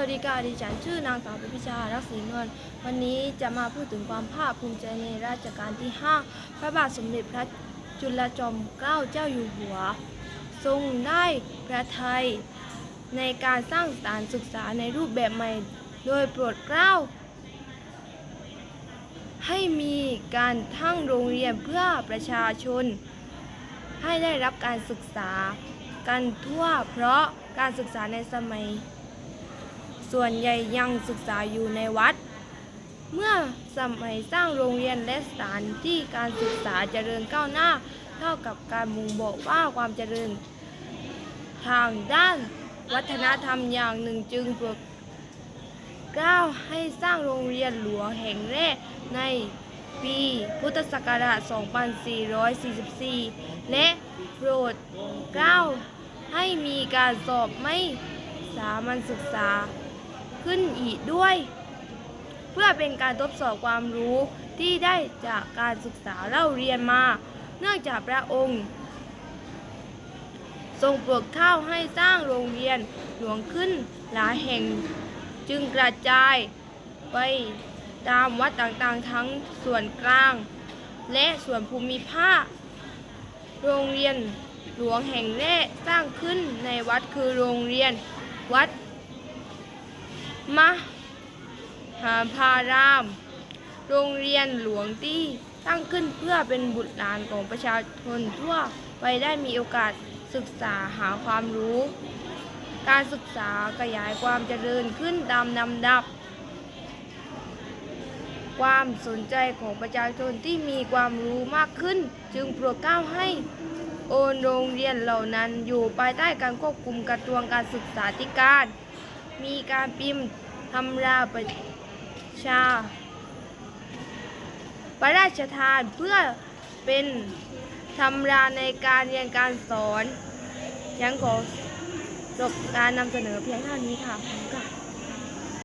วัสดีค่ะดิฉันชื่อนางสาวพิพิชารักศรีนวลวันนี้จะมาพูดถึงความภาคภูมิใจในราชการที่ 5 พระบาทสมเด็จพระจุลจอมเกล้าเจ้าอยู่หัว ทรงได้พระทัยในการสร้างสถานศึกษาในรูปแบบใหม่ โดยโปรดเกล้า ให้มีการทั้งโรงเรียนเพื่อประชาชน ให้ได้รับการศึกษากันทั่ว เพราะการศึกษาในสมัย ส่วนใหญ่ยังศึกษาอยู่ในวัด เมื่อสมัยสร้างโรงเรียนและสถานที่การศึกษาเจริญก้าวหน้า เท่ากับการบ่งบอกว่าความเจริญ ทางด้านวัฒนธรรมอย่างหนึ่งจึงโปรดเกล้าให้สร้างโรงเรียนหลวงแห่งแรกในปีพุทธศักราช 2444 และโปรดเกล้าให้มีการสอบไม่สามัญศึกษา ขึ้นอีกด้วย เพื่อเป็นการทดสอบความรู้ที่ได้จากการศึกษาเล่าเรียนมา เนื่องจากพระองค์ ทรงโปรดเกล้าให้สร้างโรงเรียนหลวงขึ้นหลายแห่งจึงกระจายไปตามวัดต่างๆทั้งส่วนกลาง และส่วนภูมิภาค โรงเรียนหลวงแห่งแรกสร้างขึ้นในวัดคือโรงเรียน วัด มหาพาราม โรงเรียนหลวงที่ตั้งขึ้นเพื่อเป็นบุตรหลานของประชาชนทั่วไปได้มีโอกาสศึกษาหาความรู้ การศึกษาขยายความเจริญขึ้นตามลำดับ ความสนใจของประชาชนที่มีความรู้มากขึ้น จึงโปรดเกล้าให้โอนโรงเรียนเหล่านั้นอยู่ภายใต้การควบคุมกระทรวงการศึกษาธิการ มีการพิมพ์ทำราประชา ประราชทานเพื่อเป็นทำราในการเรียนการสอนยังขอจบการนำเสนอเพียงเท่านี้ค่ะขอบคุณค่ะ